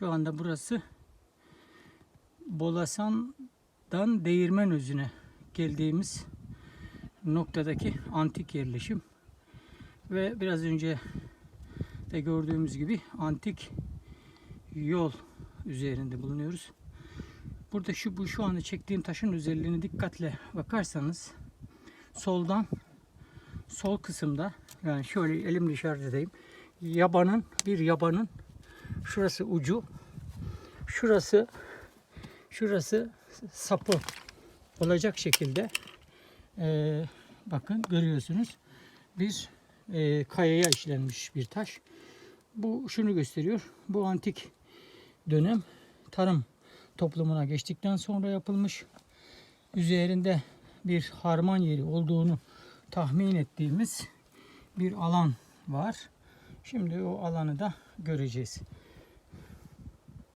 Şu anda burası Bolasan'dan Değirmen Özü'ne geldiğimiz noktadaki antik yerleşim. Ve biraz önce de gördüğümüz gibi antik yol üzerinde bulunuyoruz. Burada şu bu şu anda çektiğim taşın özelliğine dikkatle bakarsanız soldan sol kısımda yani şöyle elimle işaret edeyim. Yabanın bir yabanın şurası ucu şurası şurası sapı olacak şekilde eee, bakın görüyorsunuz bir eee, kayaya işlenmiş bir taş. Bu şunu gösteriyor. Bu antik dönem tarım toplumuna geçtikten sonra yapılmış. Üzerinde bir harman yeri olduğunu tahmin ettiğimiz bir alan var. Şimdi o alanı da göreceğiz.